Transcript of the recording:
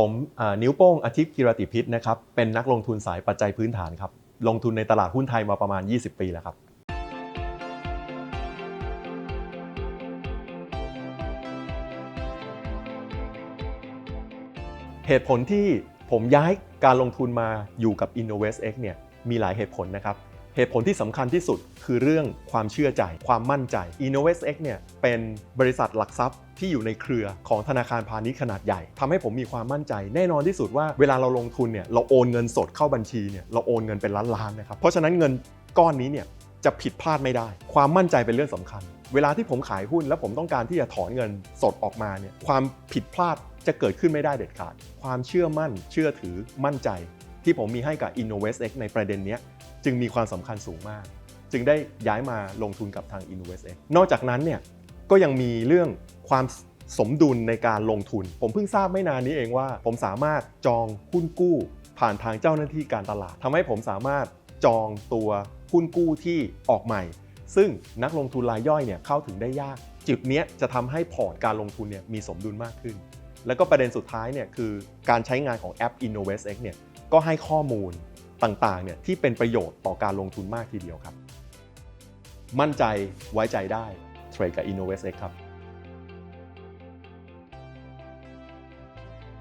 ผมนิ้วโป้งอาทิตย์กิรติพิษนะครับเป็นนักลงทุนสายปัจจัยพื้นฐานครับลงทุนในตลาดหุ้นไทยมาประมาณ 20 ปีแล้วครับเหตุผลที่ผมย้ายการลงทุนมาอยู่กับ InnovestX เนี่ยมีหลายเหตุผลนะครับ เหตุผลที่สำคัญที่สุดคือเรื่องความเชื่อใจ ความมั่นใจ InnovestX เนี่ยเป็นบริษัทหลักทรัพย์ที่อยู่ในเครือของธนาคารพาณิชย์ขนาดใหญ่ทำให้ผมมีความมั่นใจ แน่นอนที่สุดว่าเวลาเราลงทุนเนี่ยเราโอนเงินสดเข้าบัญชีเนี่ยเราโอนเงินเป็นล้านๆนะครับเพราะฉะนั้นเงินก้อนนี้เนี่ยจะผิดพลาดไม่ได้ ความมั่นใจเป็นเรื่องสำคัญ เวลาที่ผมขายหุ้นแล้วผมต้องการที่จะถอนเงินสดออกมาเนี่ยความผิดพลาดจะเกิดขึ้นไม่ได้เด็ดขาด ความเชื่อมั่นเชื่อถือมั่นใจ ที่ผมมีให้กับ InnovestX ในประเด็นนี้จึงมีความสำคัญสูงมาก จึงได้ย้ายมาลงทุนกับทาง InnovestX นอกจากนั้นเนี่ยก็ยังมีเรื่องความสมดุลในการลงทุน ผมเพิ่งทราบไม่นานนี้เองว่า ผมสามารถจองหุ้นกู้ ผ่านทางเจ้าหน้าที่การตลาดทำให้ผมสามารถจองตัวหุ้นกู้ที่ออกใหม่ ซึ่งนักลงทุนรายย่อยเนี่ยเข้าถึงได้ยาก จุดนี้จะทำให้พอร์ตการลงทุนเนี่ยมีสมดุลมากขึ้น แล้วก็ประเด็นสุดท้ายเนี่ยคือการใช้งานของแอป InnovestX เนี่ย ก็ให้ข้อมูลต่างๆเนี่ยที่เป็นประโยชน์ต่อการลงทุนมากทีเดียวครับ มั่นใจไว้ใจได้เทรดกับ InnovestX ครับ